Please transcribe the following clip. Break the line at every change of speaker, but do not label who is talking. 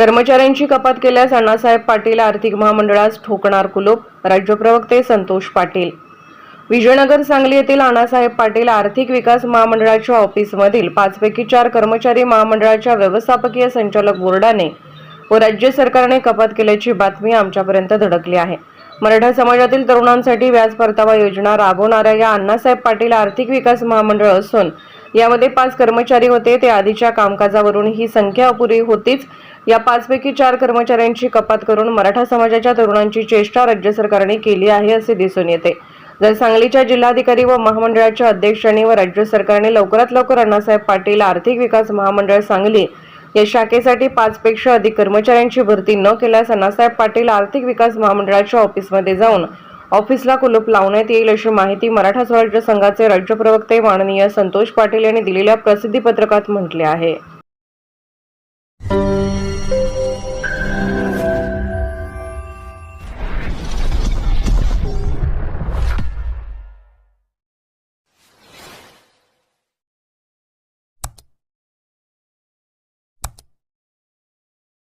कर्मचाऱ्यांची कपात केल्यास अण्णासाहेब पाटील आर्थिक महामंडळास ठोकणार कुलूप राज्य प्रवक्ते संतोष पाटील. विजयनगर सांगली येथील अण्णासाहेब पाटील आर्थिक विकास महामंडळाच्या ऑफिसमधील पाचपैकी चार कर्मचारी महामंडळाच्या व्यवस्थापकीय संचालक बोर्डाने व राज्य सरकारने कपात केल्याची बातमी आमच्यापर्यंत धडकली आहे. मराठा समाजातील तरुणांसाठी व्याज परतावा योजना राबवणाऱ्या या अण्णासाहेब पाटील आर्थिक विकास महामंडळ असून यामध्ये पाच कर्मचारी होते. ते आधीच्या कामकाजावरून ही संख्या अपुरी होतीच. या पाचपैकी चार कर्मचाऱ्यांची कपात करून मराठा समाजाच्या तरुणांची चेष्टा राज्य सरकारने केली आहे असे दिसून येते. जर सांगलीच्या जिल्हाधिकारी व महामंडळाच्या अध्यक्षांनी व राज्य सरकारने लवकरात लवकर अण्णासाहेब पाटील आर्थिक विकास महामंडळ सांगली या शाखेसाठी पाचपेक्षा अधिक कर्मचाऱ्यांची भरती न केल्यास अण्णासाहेब पाटील आर्थिक विकास महामंडळाच्या ऑफिसमध्ये जाऊन ऑफिसला कुलूप लावण्यात येईल अशी माहिती मराठा स्वराज्य संघाचे राज्य प्रवक्ते माननीय संतोष पाटील यांनी दिलेल्या प्रसिद्धी पत्रकात म्हटले आहे.